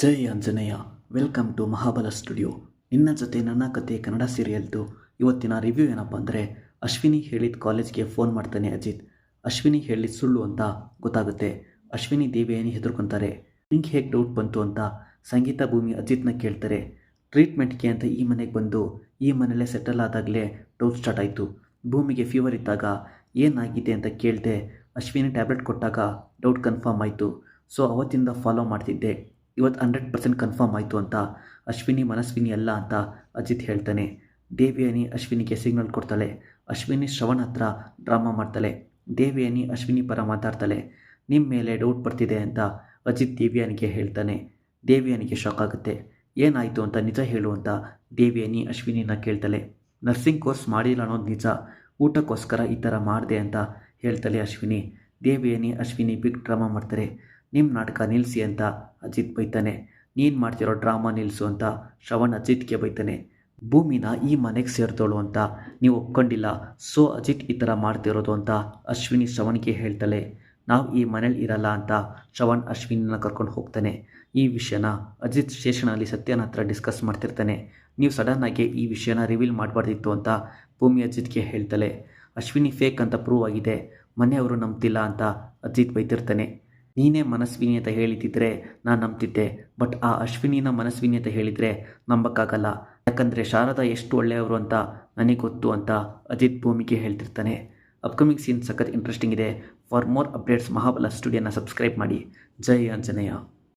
Jai Anjaneya. Welcome to Mahabala studio. ನಿನ್ನ ಜೊತೆ ನನ್ನ ಕತೆ ಕನ್ನಡ ಸೀರಿಯಲ್ದು ಇವತ್ತಿನ ರಿವ್ಯೂ ಏನಪ್ಪ ಅಂದರೆ ಅಶ್ವಿನಿ ಹೇಳಿದ ಕಾಲೇಜ್ಗೆ ಫೋನ್ ಮಾಡ್ತಾನೆ ಅಜಿತ್. ಅಶ್ವಿನಿ ಹೇಳಿದ ಸುಳ್ಳು ಅಂತ ಗೊತ್ತಾಗುತ್ತೆ. ಅಶ್ವಿನಿ ದೇವಿಯನಿ ಹೆದರ್ಕೊತಾರೆ. ನಿಂಗೆ ಹೇಗೆ ಡೌಟ್ ಬಂತು ಅಂತ ಸಂಗೀತ ಭೂಮಿ ಅಜಿತ್ನ ಕೇಳ್ತಾರೆ. ಟ್ರೀಟ್ಮೆಂಟ್ಗೆ ಅಂತ ಈ ಮನೆಗೆ ಬಂದು ಈ ಮನೆಯಲ್ಲೇ ಸೆಟಲ್ ಆದಾಗಲೇ ಡೌಟ್ ಸ್ಟಾರ್ಟ್ ಆಯಿತು. ಭೂಮಿಗೆ ಫೀವರ್ ಇದ್ದಾಗ ಏನಾಗಿದೆ ಅಂತ ಕೇಳಿದೆ ಅಶ್ವಿನಿ ಟ್ಯಾಬ್ಲೆಟ್ ಕೊಟ್ಟಾಗ ಡೌಟ್ ಕನ್ಫರ್ಮ್ ಆಯಿತು. ಸೊ ಅವತ್ತಿಂದ ಫಾಲೋ ಮಾಡ್ತಿದ್ದೆ. ಇವತ್ತು ಹಂಡ್ರೆಡ್ ಪರ್ಸೆಂಟ್ ಕನ್ಫರ್ಮ್ ಆಯಿತು ಅಂತ ಅಶ್ವಿನಿ ಮನಸ್ವಿನಿ ಅಲ್ಲ ಅಂತ ಅಜಿತ್ ಹೇಳ್ತಾನೆ. ದೇವಿಯಾನಿ ಅಶ್ವಿನಿಗೆ ಸಿಗ್ನಲ್ ಕೊಡ್ತಾಳೆ. ಅಶ್ವಿನಿ ಶ್ರವಣ್ ಹತ್ರ ಡ್ರಾಮಾ ಮಾಡ್ತಾಳೆ. ದೇವಿಯಾನಿ ಅಶ್ವಿನಿ ಪರ ಮಾತಾಡ್ತಾಳೆ. ನಿಮ್ಮ ಮೇಲೆ ಡೌಟ್ ಬರ್ತಿದೆ ಅಂತ ಅಜಿತ್ ದೇವಿಯಾನಿಗೆ ಹೇಳ್ತಾನೆ. ದೇವಿಯಾನಿಗೆ ಶಾಕ್ ಆಗುತ್ತೆ. ಏನಾಯಿತು ಅಂತ ನಿಜ ಹೇಳು ಅಂತ ದೇವಿಯನಿ ಅಶ್ವಿನಿನ ಕೇಳ್ತಾಳೆ. ನರ್ಸಿಂಗ್ ಕೋರ್ಸ್ ಮಾಡಿಲ್ಲ ಅನ್ನೋದು ನಿಜ. ಊಟಕ್ಕೋಸ್ಕರ ಈ ಥರ ಮಾಡಿದೆ ಅಂತ ಹೇಳ್ತಾಳೆ ಅಶ್ವಿನಿ. ದೇವಿಯಾನಿ ಅಶ್ವಿನಿ ಬಿಗ್ ಡ್ರಾಮಾ ಮಾಡ್ತಾರೆ. ನಿಮ್ಮ ನಾಟಕ ನಿಲ್ಲಿಸಿ ಅಂತ ಅಜಿತ್ ಬೈತಾನೆ. ನೀನು ಮಾಡ್ತಿರೋ ಡ್ರಾಮಾ ನಿಲ್ಲಿಸು ಅಂತ ಶ್ರವಣ್ ಅಜಿತ್ಗೆ ಬೈತಾನೆ. ಭೂಮಿನ ಈ ಮನೆಗೆ ಸೇರ್ತೋಳು ಅಂತ ನೀವು ಒಪ್ಕೊಂಡಿಲ್ಲ. ಸೊ ಅಜಿತ್ ಈ ಥರ ಮಾಡ್ತಿರೋದು ಅಂತ ಅಶ್ವಿನಿ ಶ್ರವಣ್ಗೆ ಹೇಳ್ತಾಳೆ. ನಾವು ಈ ಮನೇಲಿ ಇರಲ್ಲ ಅಂತ ಶ್ರವಣ್ ಅಶ್ವಿನಿನ ಕರ್ಕೊಂಡು ಹೋಗ್ತಾನೆ. ಈ ವಿಷಯನ ಅಜಿತ್ ಸ್ಟೇಷನಲ್ಲಿ ಸತ್ಯನ ಹತ್ರ ಡಿಸ್ಕಸ್ ಮಾಡ್ತಿರ್ತಾನೆ. ನೀವು ಸಡನ್ನಾಗಿ ಈ ವಿಷಯನ ರಿವೀಲ್ ಮಾಡಬಾರ್ದಿತ್ತು ಅಂತ ಭೂಮಿ ಅಜಿತ್ಗೆ ಹೇಳ್ತಾಳೆ. ಅಶ್ವಿನಿ ಫೇಕ್ ಅಂತ ಪ್ರೂವ್ ಆಗಿದೆ. ಮನೆಯವರು ನಂಬ್ತಿಲ್ಲ ಅಂತ ಅಜಿತ್ ಬೈತಿರ್ತಾನೆ. ನೀನೇ ಮನಸ್ವಿನಿ ಅಂತ ಹೇಳಿದ್ದಿದ್ರೆ ನಾನು ನಂಬ್ತಿದ್ದೆ. ಬಟ್ ಆ ಅಶ್ವಿನಿನ ಮನಸ್ವಿನಿ ಅಂತ ಹೇಳಿದರೆ ನಂಬಕ್ಕಾಗಲ್ಲ. ಯಾಕಂದರೆ ಶಾರದಾ ಎಷ್ಟು ಒಳ್ಳೆಯವರು ಅಂತ ನನಗೆ ಗೊತ್ತು ಅಂತ ಅಜಿತ್ ಭೂಮಿಗೆ ಹೇಳ್ತಿರ್ತಾನೆ. ಅಪ್ಕಮಿಂಗ್ ಸೀನ್ ಸಖತ್ ಇಂಟ್ರೆಸ್ಟಿಂಗ್ ಇದೆ. ಫಾರ್ ಮೋರ್ ಅಪ್ಡೇಟ್ಸ್ ಮಹಾಬಲ ಸ್ಟುಡಿಯೋನ ಸಬ್ಸ್ಕ್ರೈಬ್ ಮಾಡಿ. ಜೈ ಆಂಜನೇಯ.